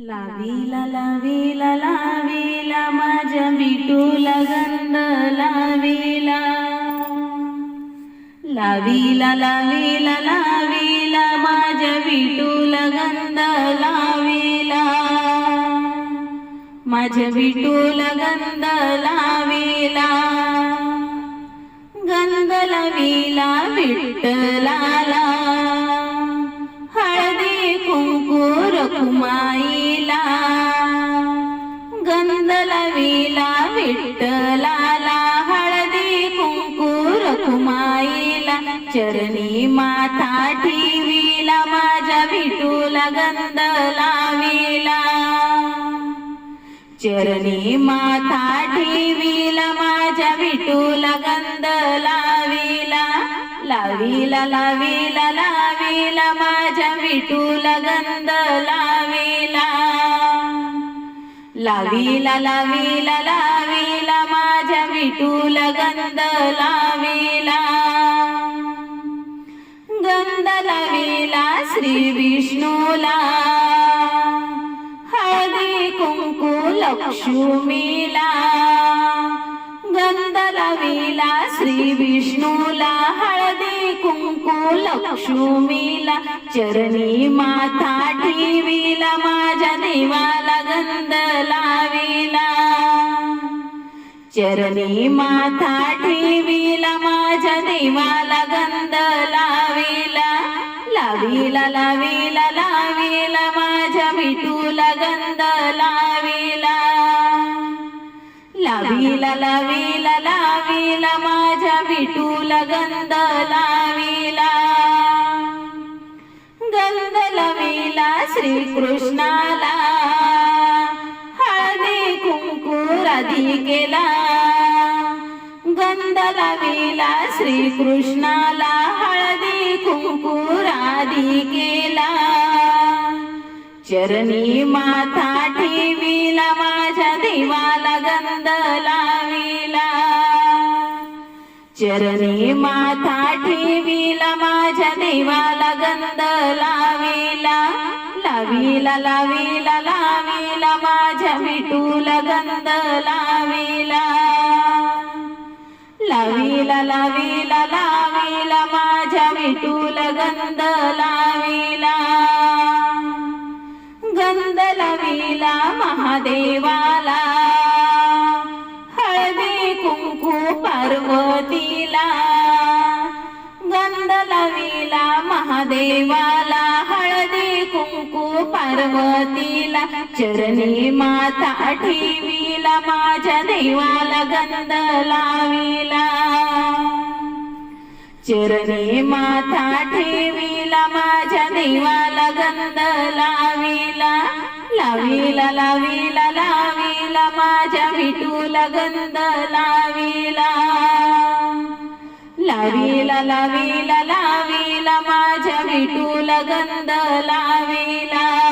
लावीला लावीला लावीला माझ्या मिठूला गंध लावीला. लावीला लावीला लावीला माझ्या बिटूला गंध लावीला. माझ्या बिटूला गंध लावीला. गंध लावीला विठ्ठल गंध लावीला विठ्ठलाला हळदी कुंकू रखुमाईला चरणी माथा ठेवीला माझ्या विठूला गंध लावीला. चरणी माथा ठेवीला माझ्या विठूला गंध लावीला. लावीला लावीला लावीला माझ्या विठूला गंध लावी लावीला लावीला लावीला माझ्या विठूला गंध लावीला. गंध लावीला श्री विष्णूला. हळदी कुंकू लक्ष्मीला. लक्ष्मीला चरणी माथा ठेवीला माझ्या देवाला गंध लावीला. चरणी माथा ठेवीला माझ्या देवाला गंध लावीला. लावीला लावीला लावीला माझ्या मिठूला गंध लावीला. लावीला लावीला लावीला माझ्या मिठूला गंध लावीला. लावीला श्रीकृष्णाला. हळदी कुंकू राधिकेला गंध लावीला श्रीकृष्णाला. हळदी कुंकू राधिकेला चरणी माथा ठेवीला माझ्या देवाला गंध लावीला. चरणी माथा ठेवीला माझ्या देवाला गंध लावीला लावीला लावीला लावीला माझ्या विठूला गंध लावीला. लावीला लावीला लावीला माझ्या विठूला गंध लावीला. गंध लावीला महादेवाला पार्वतीला चरणी माता ठेवीला माझ्या देवाला गंध लावीला. चरणी माथा ठेवीला माझ्या देवाला गंध लावीला. लावीला लावीला लावीला माझ्या विठूला गंध लावीला. लावीला लावीला लावीला माझ्या विठूला गंध लावीला.